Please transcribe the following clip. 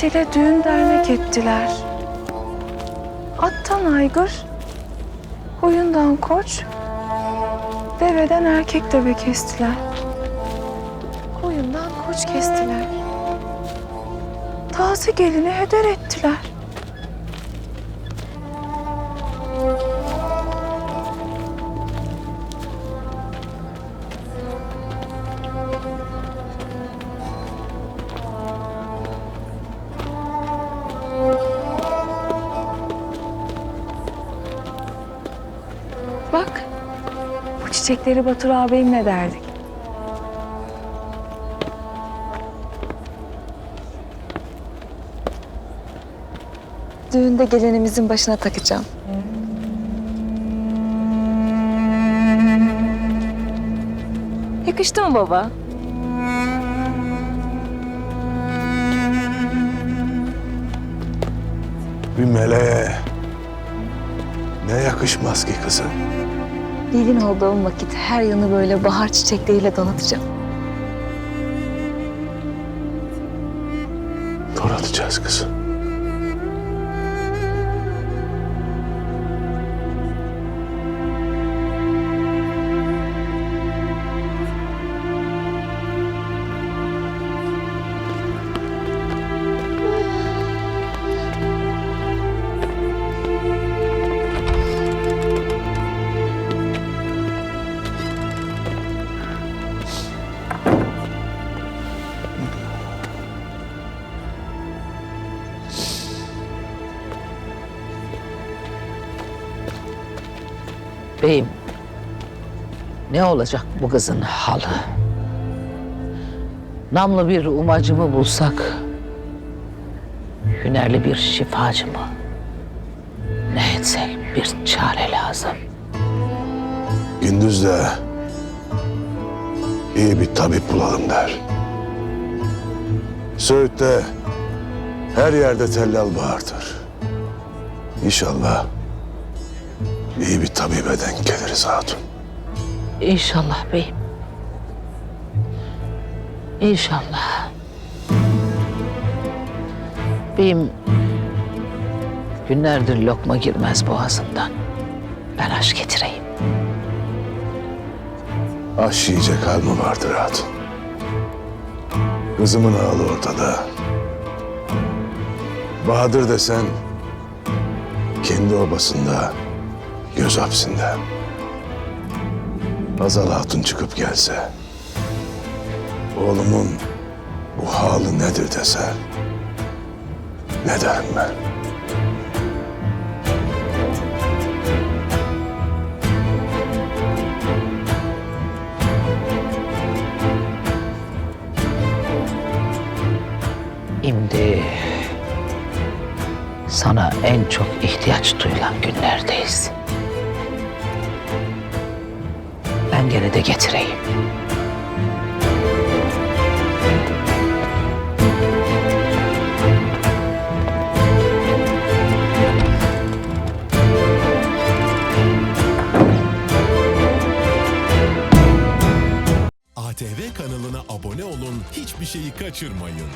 ile düğün dernek ettiler. Attan aygır, koyundan koç, deveden erkek deve kestiler. Koyundan koç kestiler. Taze gelini heder ettiler. Bak, bu çiçekleri Batur ağabeyimle derdik. Düğünde gelinimizin başına takacağım. Yakıştı mı baba? Bir meleğe ne yakışmaz ki kızım? Gelin olduğum vakit her yanı böyle bahar çiçekleriyle donatacağım. Donatacağız kızım. Beyim, ne olacak bu kızın halı? Namlı bir umacımı bulsak, hünerli bir şifacı mı? Ne etsek bir çare lazım. Gündüz de iyi bir tabip bulalım der. Söğüt'te her yerde tellal bağırdır. İnşallah iyi bir tabibe denk geliriz hatun. İnşallah beyim. İnşallah. Beyim, günlerdir lokma girmez boğazımdan. Ben aş getireyim. Aş yiyecek hal mı vardır hatun? Kızımın ağlı ortada. Bahadır desen kendi obasında, göz hapsinde. Azal Hatun çıkıp gelse, oğlumun bu halı nedir dese, ne derim ben? Şimdi sana en çok ihtiyaç duyulan günlerdeyiz. Ben gene de getireyim. ATV kanalına abone olun, hiçbir şeyi kaçırmayın.